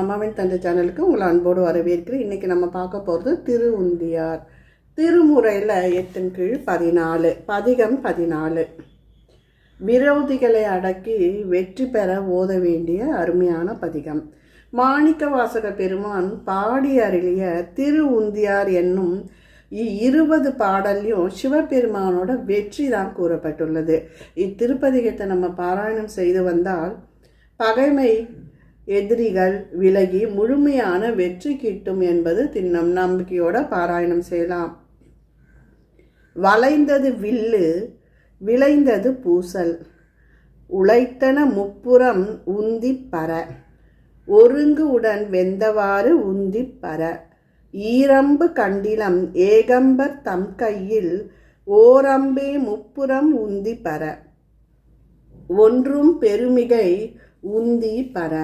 அம்மாவின் தந்தை சேனலுக்கு உங்களை அன்போடு வரவேற்கிறேன். இன்றைக்கி நம்ம பார்க்க போகிறது திரு உந்தியார் திருமுறையில் எட்டின் கீழ் பதினாலு பதிகம் பதினாலு. விரோதிகளை அடக்கி வெற்றி பெற ஓத வேண்டிய அருமையான பதிகம். மாணிக்க வாசக பெருமான் பாடி அருளிய திரு உந்தியார் என்னும் இருபது பாடல்லையும் சிவபெருமானோட வெற்றி தான் கூறப்பட்டுள்ளது. இத்திருப்பதிகத்தை நம்ம பாராயணம் செய்து வந்தால் பகைமை எதிரிகள் விலகி முழுமையான வெற்றி கிட்டும் என்பது திண்ணம் நம்பிக்கையோட பாராயணம் செய்யலாம். வளைந்தது வில்லு விளைந்தது பூசல். உழைத்தன முப்புறம் உந்தி பர ஒருங்கு உடன் வெந்தவாறு உந்தி பர ஈரம்பு கண்டிலம் ஏகம்பர் தம் கையில் ஓரம்பே முப்புறம் உந்தி பர ஒன்றும் பெருமிகை உந்தி பர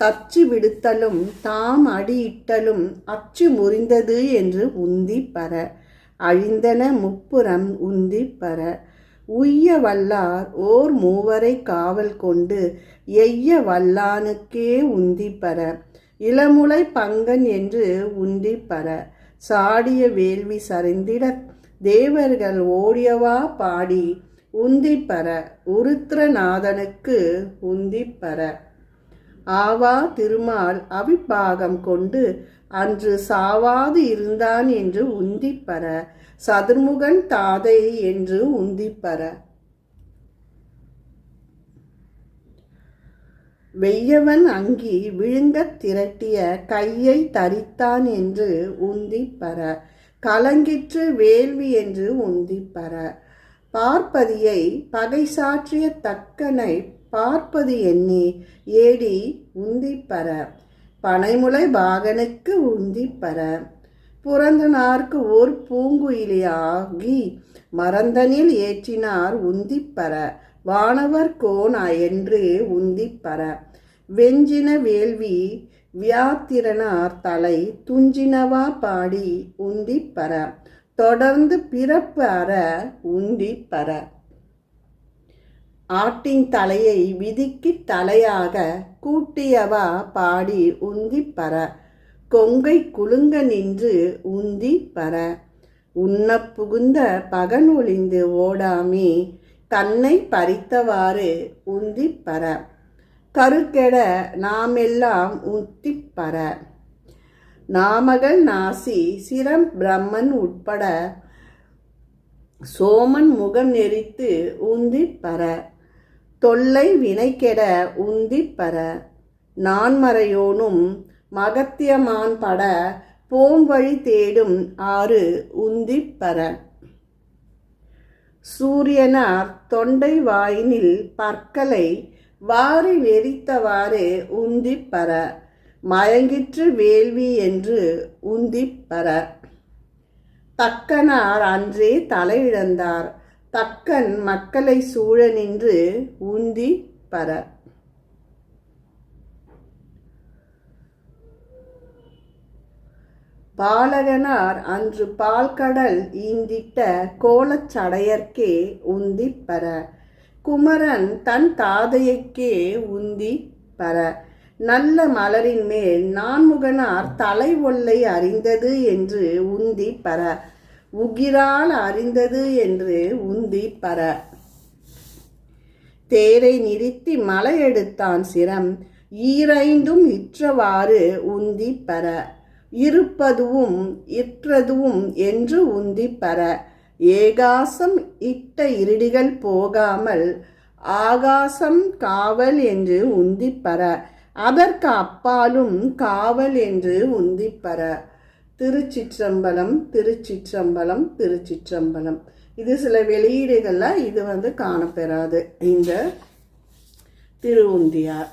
தச்சு விடுத்தலும் தாம் அடியிட்டலும் அச்சு முறிந்தது என்று உந்தி பர. அழிந்தன முப்புறம் உந்தி பர. உய்ய வல்லார் ஓர் மூவரை காவல் கொண்டு எய்ய வல்லானுக்கே உந்தி பர. இளமுலை பங்கன் என்று உந்தி பர. சாடிய வேள்வி சரிந்திட தேவர்கள் ஓடியவா பாடி. உந்திப்பற உருத்ரநாதனுக்கு உருத்திரநாதனுக்கு ஆவா திருமால் அவிப்பாகம் கொண்டு அன்று சாவாது இருந்தான் என்று உந்திப்பற சதுர்முகன் தாதை என்று உந்திப்பற வெய்யவன் அங்கி விழுங்கத் திரட்டிய கையை தரித்தான் என்று உந்திப்பர கலங்கிற்று வேள்வி என்று உந்திப்பர. பார்ப்பதியை பகை சாற்றிய தக்கனை பார்ப்பது எண்ணி ஏடி உந்திப்பற பனைமுலை பாகனுக்கு உந்திப்பற புறந்தனார்க்கு ஓர் பூங்குயிலியாகி மறந்தனில் ஏற்றினார் உந்திப்பற வானவர் கோணா என்று உந்திப்பற வெஞ்சின வேள்வி வியாத்திரனார் தலை துஞ்சினவா பாடி உந்திப்பற தொடர்ந்து பிறப்பு அற உந்திப்பற ஆட்டின் தலையை விதிக்கு தலையாக கூட்டியவா பாடி உந்தி பர. கொங்கை குலுங்க நின்று உந்தி பர. உண்ண புகுந்த பகன் ஒளிந்து ஓடாமே தன்னை பறித்தவாறு உந்தி பர. கருக்கெட நாமெல்லாம் உத்தி பர. நாமகள் நாசி சிரம் பிரம்மன் உட்பட சோமன் முகம் நெறித்து உந்தி பர. தொல்லை வினைக்கெட உந்தி நான்மறையோனும் மகத்தியமான் பட போம்பழி தேடும் ஆறு உந்தி சூரியனார் தொண்டை வாயினில் பற்களை வாரி நெறித்தவாறு உந்திப்பற மயங்கிற்று வேள்வி என்று உந்திப்பற தக்கனார் அன்றே தலையிழந்தார் தக்கன் மக்களை சூழ நின்று உந்தி பர. பாலகனார் அன்று பால்கடல் ஈந்திட்ட கோலச்சடையர்க்கே உந்தி பர. குமரன் தன் தாதையைக்கே உந்தி பர. நல்ல மலரின் மேல் நான்முகனார் தலை ஒல்லை அறிந்தது என்று உந்தி பர. உகிரால் அறிந்தது என்று உந்தி பர. தேரை நிறுத்தி மலையெடுத்தான் சிரம். ஈரைந்தும் இற்றவாறு உந்தி பர. இருப்பதுவும் இற்றதுவும் என்று உந்தி பர. ஏகாசம் இட்ட இருடிகள் போகாமல் ஆகாசம் காவல் என்று உந்திப்பற அதற்கு அப்பாலும் காவல் என்று உந்திப்பற திருச்சிற்றம்பலம் திருச்சிற்றம்பலம் திருச்சிற்றம்பலம். இது சில வெளியீடுகளில் இது வந்து காணப்பெறாது. இந்த திருவுந்தியார்.